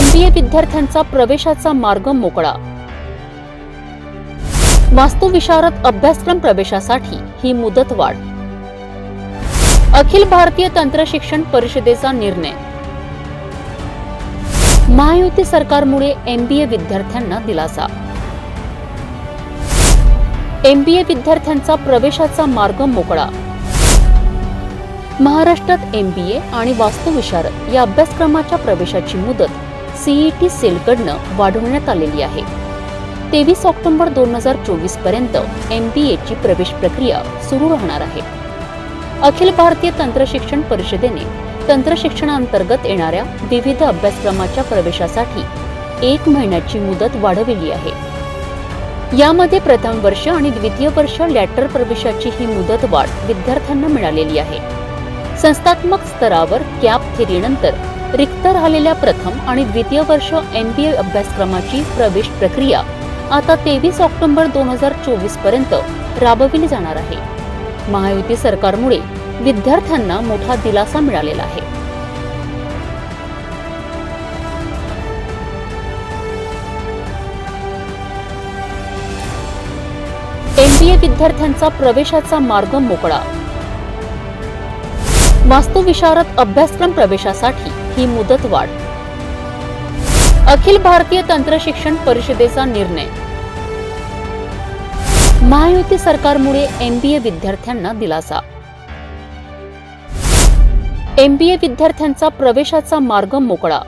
MBA विद्यार्थ्यांचा प्रवेशाचा मार्ग मोकळा. वास्तुविशारद अभ्यासक्रम प्रवेशासाठी ही मुदतवाढ अखिल भारतीय तंत्र शिक्षण परिषदेचा निर्णय. महायुती सरकारमुळे एमबीए विद्यार्थ्यांना दिलासा. एमबीए विद्यार्थ्यांचा प्रवेशाचा मार्ग मोकळा. महाराष्ट्रात एमबीए आणि वास्तुविशारद या अभ्यासक्रमाच्या प्रवेशाची मुदत सीईटी सेलकडनं वाढवण्यात आलेली आहे. तेवीस ऑक्टोबर दोन हजार चोवीसपर्यंत एची प्रवेश प्रक्रिया सुरू राहणार आहे. अखिल भारतीय तंत्रशिक्षण परिषदेने तंत्रशिक्षणाअंतर्गत येणाऱ्या विविध अभ्यासक्रमाच्या प्रवेशासाठी एक महिन्याची मुदत वाढविली आहे. यामध्ये प्रथम वर्ष आणि द्वितीय वर्ष लॅटर प्रवेशाची ही मुदतवाढ विद्यार्थ्यांना मिळालेली आहे. संस्थात्मक स्तरावर कॅप थेरीनंतर रिक्त राहिलेल्या प्रथम आणि द्वितीय वर्ष एम बी ए अभ्यासक्रमाची प्रवेश प्रक्रिया आता तेवीस ऑक्टोबर दोन हजार चोवीसपर्यंत राबविली जाणार आहे. महायुती सरकारमुळे विद्यार्थ्यांना मोठा दिलासा मिळालेला आहे. एमबीए विद्यार्थ्यांचा प्रवेशाचा मार्ग मोकळा. वास्तुविशारद अभ्यासक्रम प्रवेशासाठी ही मुदत वाढ अखिल भारतीय तंत्र शिक्षण परिषदेचा निर्णय. महायुती सरकारमुळे एमबीए विद्यार्थ्यांना दिलासा. एमबीए विद्यार्थ्यांचा प्रवेशाचा मार्ग मोकळा.